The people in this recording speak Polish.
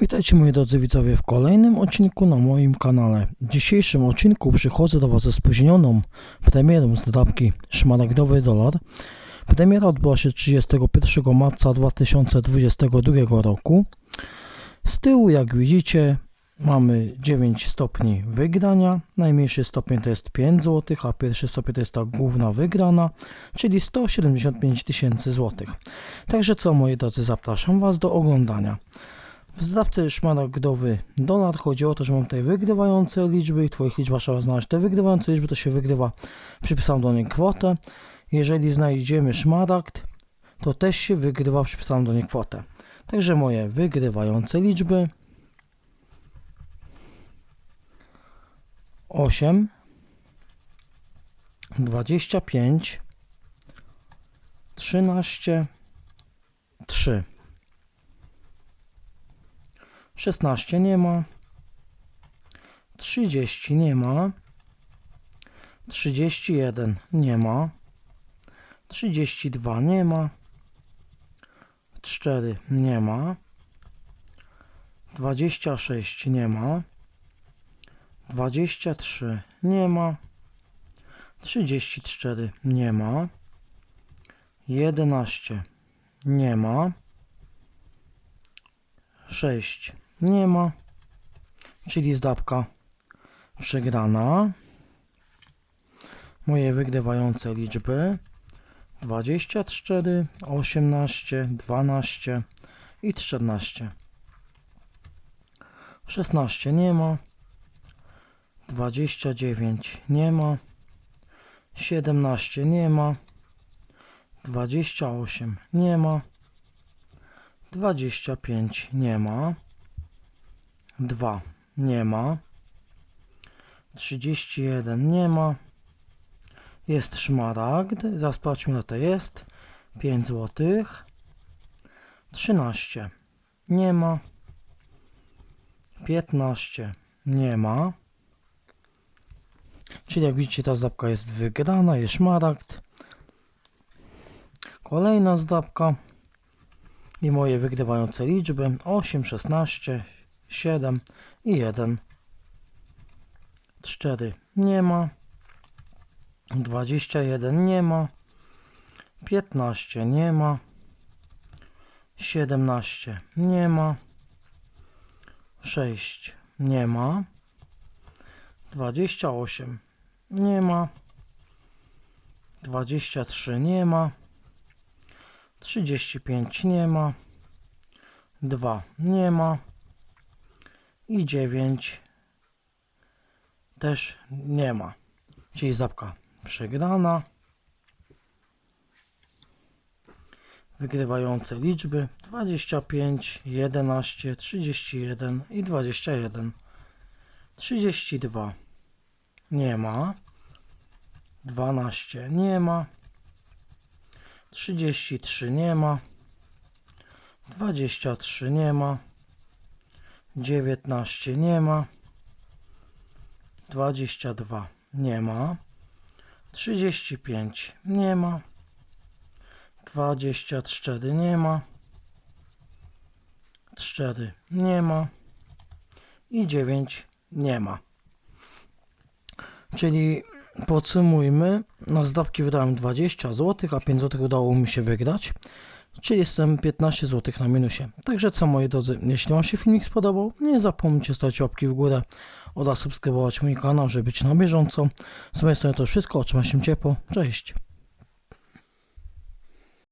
Witajcie moi drodzy widzowie w kolejnym odcinku na moim kanale. W dzisiejszym odcinku przychodzę do Was ze spóźnioną premierą zdrabki Szmaragdowy Dolar. Premiera odbyła się 31 marca 2022 roku. Z tyłu jak widzicie mamy 9 stopni wygrania. Najmniejszy stopień to jest 5 zł, a pierwszy stopień to jest ta główna wygrana, czyli 175 tysięcy złotych. Także co moi drodzy, zapraszam Was do oglądania. W zdawcy szmaragdowy dolar chodzi o to, że mam tutaj wygrywające liczby i w Twoich liczbach trzeba znaleźć te wygrywające liczby, to się wygrywa, przypisam do niej kwotę. Jeżeli znajdziemy szmaragd, to też się wygrywa, przypisam do niej kwotę. Także moje wygrywające liczby. 8 25 13 3 16 nie ma. 30 nie ma. 31 nie ma. 32 nie ma. 4 nie ma. 26 nie ma. 23 nie ma. 34 nie ma. 11 nie ma. 6 nie ma, czyli zdabka przegrana. Moje wygrywające liczby 24, 18, 12 i 14. 16 nie ma, 29 nie ma, 17 nie ma, 28 nie ma, 25 nie ma. 2 nie ma. 31 nie ma. Jest szmaragd. Zaraz sprawdźmy, co to jest. 5 zł. 13 nie ma. 15 nie ma. Czyli jak widzicie, ta zdabka jest wygrana, jest szmaragd. Kolejna zdabka. I moje wygrywające liczby 8, 16, 7 i 1. 4 nie ma. 21 nie ma. 15 nie ma. 17 nie ma. 6 nie ma. 28 nie ma. 23 nie ma. 35 nie ma. 2 nie ma i 9 też nie ma. Czyli zapka przegrana. Wygrywające liczby 25, 11, 31 i 21. 32 nie ma. 12 nie ma. 33 nie ma. 23 nie ma. 19 nie ma. 22 nie ma. 35 nie ma. 24 nie ma. 4 nie ma. I 9 nie ma. Czyli podsumujmy, na zdawki wydałem 20 zł, a 5 zł udało mi się wygrać czyli jestem 15 zł na minusie. Także co moi drodzy, jeśli Wam się filmik spodobał, nie zapomnijcie stawić łapki w górę oraz subskrybować mój kanał, żeby być na bieżąco. Z mojej strony to wszystko, trzymaj się ciepło, cześć!